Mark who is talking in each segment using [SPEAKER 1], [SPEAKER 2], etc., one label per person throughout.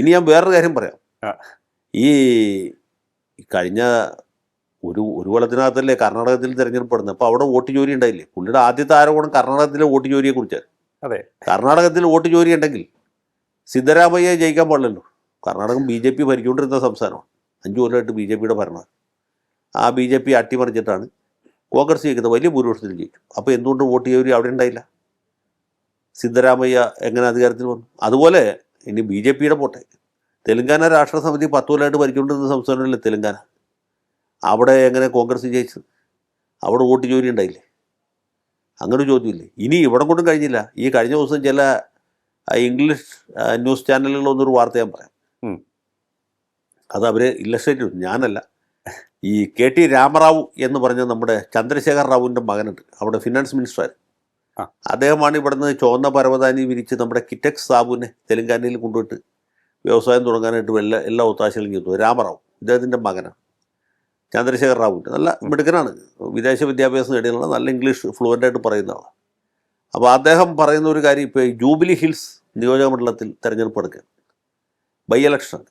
[SPEAKER 1] ഇനി ഞാൻ വേറൊരു കാര്യം പറയാം. ഈ കഴിഞ്ഞ ഒരു ഒരു കൊല്ലത്തിനകത്തല്ലേ കർണാടകത്തിൽ തിരഞ്ഞെടുപ്പെടുന്നത് അപ്പോൾ അവിടെ വോട്ട് ജോലി ഉണ്ടായില്ലേ? പുള്ളിയുടെ ആദ്യത്തെ ആരോപണം കർണാടകത്തിലെ വോട്ട് ജോലിയെ കുറിച്ചാണ്
[SPEAKER 2] അതെ.
[SPEAKER 1] കർണാടകത്തിൽ വോട്ട് ജോലി ഉണ്ടെങ്കിൽ സിദ്ധരാമയ്യ ജയിക്കാൻ പാടില്ലല്ലോ. കർണാടകം ബി ജെ പി ഭരിച്ചുകൊണ്ടിരുന്ന സംസ്ഥാനമാണ്. അഞ്ചു കൊല്ലമായിട്ട് ബി ജെ പിയുടെ ഭരണമാണ് ആ ബി ജെ പി അട്ടിമറിച്ചിട്ടാണ് കോൺഗ്രസ് ജയിക്കുന്നത്. വലിയ ഭൂരിപക്ഷത്തിൽ ജയിച്ചു. അപ്പോൾ എന്തുകൊണ്ട് വോട്ട് ജോലി അവിടെ ഉണ്ടായില്ല? സിദ്ധരാമയ്യ എങ്ങനെ അധികാരത്തിൽ വന്നു? അതുപോലെ ഇനി ബി ജെ പിയുടെ പോട്ടെ. തെലങ്കാന രാഷ്ട്ര സമിതി പത്ത് കൊല്ലമായിട്ട് ഭരിച്ചുകൊണ്ടിരുന്ന സംസ്ഥാനമല്ലേ തെലങ്കാന? അവിടെ എങ്ങനെ കോൺഗ്രസ് ജയിച്ചത് അവിടെ വോട്ട് ജോലി ഉണ്ടായില്ലേ? അങ്ങനെ ചോദ്യമില്ലേ? ഇനി ഇവിടെ കൊണ്ടും കഴിഞ്ഞില്ല. ഈ കഴിഞ്ഞ ദിവസം ചില ഇംഗ്ലീഷ് ന്യൂസ് ചാനലുകളൊന്നൊരു വാർത്ത ഞാൻ പറയാം. അത് അവർ ഇല്ലസ്ട്രേറ്റ് ചെയ്തു. ഞാനല്ല. ഈ കെ ടി രാമറാവു എന്ന് പറഞ്ഞ നമ്മുടെ ചന്ദ്രശേഖർ റാവുവിന്റെ മകനുണ്ട്. അവിടെ ഫിനാൻസ് മിനിസ്റ്റർ. അദ്ദേഹമാണ് ഇവിടുന്ന് ചുവന്ന പരവതാനി വിരിച്ച് നമ്മുടെ കിറ്റക്സ് സാബുവിനെ തെലങ്കാനയിൽ കൊണ്ടുപോയിട്ട് വ്യവസായം തുടങ്ങാനായിട്ട് എല്ലാ എല്ലാ ഒത്താശകളും ചെയ്തു. രാമറാവു ഇദ്ദേഹത്തിന്റെ മകനാണ്. ചന്ദ്രശേഖർ റാവുവിന്റെ നല്ല മിടുക്കനാണ്. വിദേശ വിദ്യാഭ്യാസം നേടിയുള്ള നല്ല ഇംഗ്ലീഷ് ഫ്ലുവന്റായിട്ട് പറയുന്ന ആളാണ് അപ്പോൾ അദ്ദേഹം പറയുന്ന ഒരു കാര്യം ഇപ്പോൾ ജൂബിലി ഹിൽസ് നിയോജക മണ്ഡലത്തിൽ തെരഞ്ഞെടുപ്പ് എടുക്കുക ബൈ ഇലക്ഷൻ.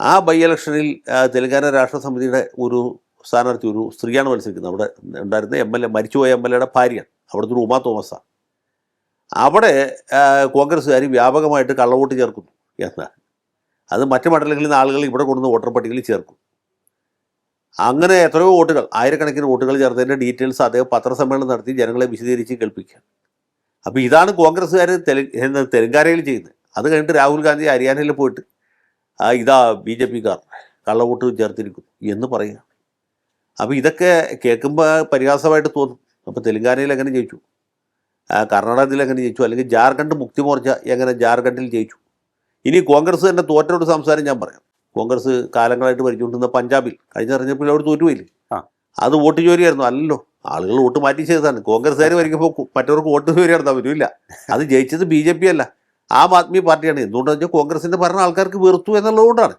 [SPEAKER 1] ആ ബൈ ഇലക്ഷനിൽ തെലങ്കാന രാഷ്ട്ര സമിതിയുടെ ഒരു സ്ഥാനാർത്ഥി ഒരു സ്ത്രീയാണ് മത്സരിക്കുന്നത്. അവിടെ ഉണ്ടായിരുന്ന എം എൽ എ മരിച്ചുപോയ എം എൽ എയുടെ ഭാര്യയാണ്. അവിടുത്തെ ഒരു ഉമാ തോമസാണ് അവിടെ കോൺഗ്രസ്സുകാർ വ്യാപകമായിട്ട് കള്ളവോട്ട് ചേർക്കുന്നു എന്നാണ് അത് മറ്റു മണ്ഡലങ്ങളിൽ നിന്ന് ആളുകൾ ഇവിടെ കൊണ്ടുവന്ന് വോട്ടർ പട്ടികയിൽ ചേർക്കും. അങ്ങനെ എത്രയോ വോട്ടുകൾ ആയിരക്കണക്കിന് വോട്ടുകൾ ചേർത്തതിന്റെ ഡീറ്റെയിൽസ് അദ്ദേഹം പത്രസമ്മേളനം നടത്തി ജനങ്ങളെ വിശദീകരിച്ച് കേൾപ്പിക്കുക അപ്പോൾ ഇതാണ് കോൺഗ്രസ്സുകാർ തെലു തെലങ്കാനയിൽ ചെയ്യുന്നത്. അത് കഴിഞ്ഞിട്ട് രാഹുൽ ഗാന്ധി ഹരിയാനയിൽ പോയിട്ട് ഇതാ ബി ജെ പിക്കാർ കള്ളവോട്ട് ചേർത്തിരിക്കുന്നു എന്ന് പറയുക അപ്പോൾ ഇതൊക്കെ കേൾക്കുമ്പോൾ പരിഹാസമായിട്ട് തോന്നും. അപ്പോൾ തെലങ്കാനയിൽ എങ്ങനെ ജയിച്ചു? കർണാടകത്തിൽ എങ്ങനെ ജയിച്ചു? അല്ലെങ്കിൽ ജാർഖണ്ഡ് മുക്തി മോർച്ച എങ്ങനെ ജാർഖണ്ഡിൽ ജയിച്ചു? ഇനി കോൺഗ്രസ് തന്നെ തോറ്റോട് സംസാരം ഞാൻ പറയാം. കോൺഗ്രസ് കാലങ്ങളായിട്ട് ഭരിച്ചുകൊണ്ടിരുന്ന പഞ്ചാബിൽ കഴിഞ്ഞ തെരഞ്ഞെടുപ്പിൽ അവിടെ തോറ്റുപോയില്ലേ?
[SPEAKER 2] ആ.
[SPEAKER 1] അത് വോട്ട് ജോലിയായിരുന്നു അല്ലല്ലോ. ആളുകൾ വോട്ട് മാറ്റി ചെയ്തതാണ്. കോൺഗ്രസ്സുകാർ ഭരിക്കുമ്പോൾ മറ്റവർക്ക് വോട്ട് ജോലി നടത്താൻ പറ്റില്ല അത് ജയിച്ചത് ബി ജെ പി അല്ല. ആം ആദ്മി പാർട്ടിയാണ്. എന്തുകൊണ്ടെന്ന് വെച്ചാൽ കോൺഗ്രസിന്റെ ഭരണ ആൾക്കാർക്ക് വെറുത്തു എന്നുള്ളതുകൊണ്ടാണ്.